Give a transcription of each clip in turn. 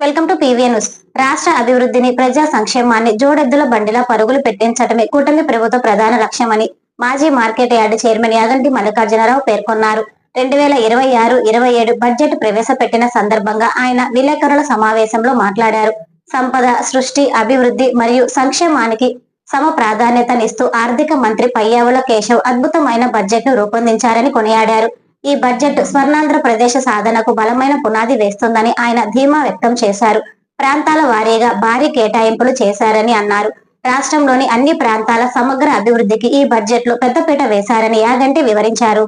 Welcome to PV news. రాష్ట్ర అభివృద్ధిని ప్రజా సంక్షేమాన్ని జోడెద్దుల బండిలా పరుగులు పెట్టించడమే కూటమి ప్రభుత్వ ప్రధాన లక్ష్యమని మాజీ market yard chairman Yaganti Mallikarjuna Rao పేర్కొన్నారు. రెండు వేల ఇరవై ఆరు ఇరవై ఏడు బడ్జెట్ ప్రవేశపెట్టిన సందర్భంగా ఆయన విలేకరుల సమావేశంలో మాట్లాడారు. సంపద సృష్టి అభివృద్ధి మరియు సంక్షేమానికి సమ ప్రాధాన్యతనిస్తూ ఆర్థిక మంత్రి పయ్యావుల కేశవ్ అద్భుతమైన బడ్జెట్ను రూపొందించారని కొనియాడారు. ఈ బడ్జెట్ స్వర్ణాంధ్ర ప్రదేశ సాధనకు బలమైన పునాది వేస్తుందని ఆయన ధీమా వ్యక్తం చేశారు. ప్రాంతాల వారీగా భారీ కేటాయింపులు చేశారని అన్నారు. రాష్ట్రంలోని అన్ని ప్రాంతాల సమగ్ర అభివృద్ధికి ఈ బడ్జెట్లో పెద్దపీట వేశారని యాగంటి వివరించారు.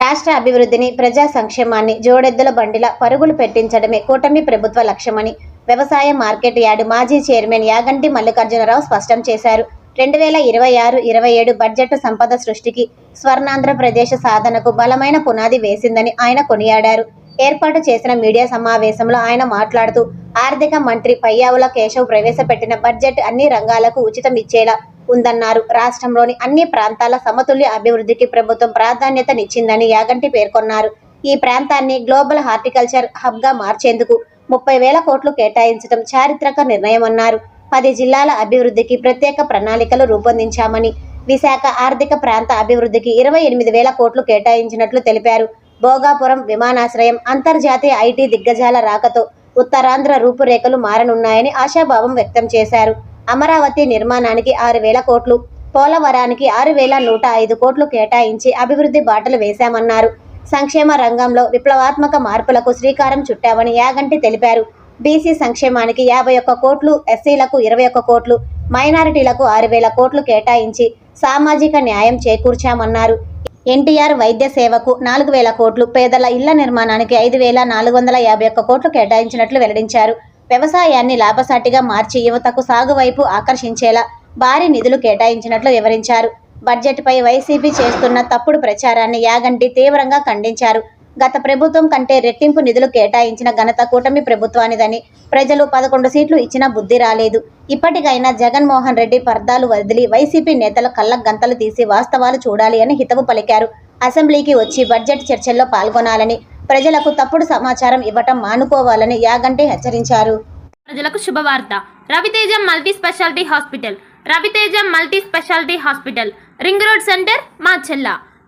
రాష్ట్ర అభివృద్ధిని ప్రజా సంక్షేమాన్ని జోడెద్దుల బండిలా పరుగులు పెట్టించడమే కూటమి ప్రభుత్వ లక్ష్యమని వ్యవసాయ మార్కెట్ యార్డు మాజీ చైర్మన్ యాగంటి మల్లికార్జునరావు స్పష్టం చేశారు. రెండు వేల ఇరవై ఆరు ఇరవై ఏడు బడ్జెట్ సంపద సృష్టికి స్వర్ణాంధ్రప్రదేశ్ సాధనకు బలమైన పునాది వేసిందని ఆయన కొనియాడారు. ఏర్పాటు చేసిన మీడియా సమావేశంలో ఆయన మాట్లాడుతూ ఆర్థిక మంత్రి పయ్యావుల కేశవ్ ప్రవేశపెట్టిన బడ్జెట్ అన్ని రంగాలకు ఉచితం ఇచ్చేలా ఉందన్నారు. రాష్ట్రంలోని అన్ని ప్రాంతాల సమతుల్య అభివృద్ధికి ప్రభుత్వం ప్రాధాన్యతనిచ్చిందని యాగంటి పేర్కొన్నారు. ఈ ప్రాంతాన్ని గ్లోబల్ హార్టికల్చర్ హబ్గా మార్చేందుకు ముప్పై వేల కోట్లు కేటాయించడం చారిత్రక నిర్ణయమన్నారు. పది జిల్లాల అభివృద్ధికి ప్రత్యేక ప్రణాళికలు రూపొందించామని విశాఖ ఆర్థిక ప్రాంత అభివృద్ధికి ఇరవై ఎనిమిది వేల కోట్లు కేటాయించినట్లు తెలిపారు. భోగాపురం విమానాశ్రయం అంతర్జాతీయ ఐటీ దిగ్గజాల రాకతో ఉత్తరాంధ్ర రూపురేఖలు మారనున్నాయని ఆశాభావం వ్యక్తం చేశారు. అమరావతి నిర్మాణానికి ఆరు వేల కోట్లు పోలవరానికి ఆరు వేల నూట ఐదు కోట్లు కేటాయించి అభివృద్ధి బాటలు వేశామన్నారు. సంక్షేమ రంగంలో విప్లవాత్మక మార్పులకు శ్రీకారం చుట్టామని యాగంటి తెలిపారు. బీసీ సంక్షేమానికి యాభై ఒక్క కోట్లు ఎస్సీలకు ఇరవై ఒక్క కోట్లు మైనారిటీలకు ఆరు వేల కోట్లు కేటాయించి సామాజిక న్యాయం చేకూర్చామన్నారు. ఎన్టీఆర్ వైద్య సేవకు నాలుగు వేల కోట్లు పేదల ఇళ్ళ నిర్మాణానికి ఐదు వేల నాలుగు వందల యాభై ఒక్క కోట్లు కేటాయించినట్లు వెల్లడించారు. వ్యవసాయాన్ని లాభసాటిగా మార్చి యువతకు సాగు వైపు ఆకర్షించేలా భారీ నిధులు కేటాయించినట్లు వివరించారు. బడ్జెట్పై వైసీపీ చేస్తున్న తప్పుడు ప్రచారాన్ని యాగంటి తీవ్రంగా ఖండించారు. గత ప్రభుత్వం కంటే రెట్టింపు నిధులు కేటాయించిన ఘనత కూటమి ప్రభుత్వానిదని ప్రజలు పదకొండు సీట్లు ఇచ్చినా బుద్ధి రాలేదు. ఇప్పటికైనా జగన్మోహన్ రెడ్డి పర్దాలు వదిలి వైసీపీ నేతల కళ్ళ గంతలు తీసి వాస్తవాలు చూడాలి అని హితవు పలికారు. అసెంబ్లీకి వచ్చి బడ్జెట్ చర్చల్లో పాల్గొనాలని ప్రజలకు తప్పుడు సమాచారం ఇవ్వటం మానుకోవాలని యాగంటి హెచ్చరించారు. ప్రజలకు శుభవార్త. Raviteja multi specialty hospital. Raviteja multi specialty hospital. Ring road centre మా చెల్ల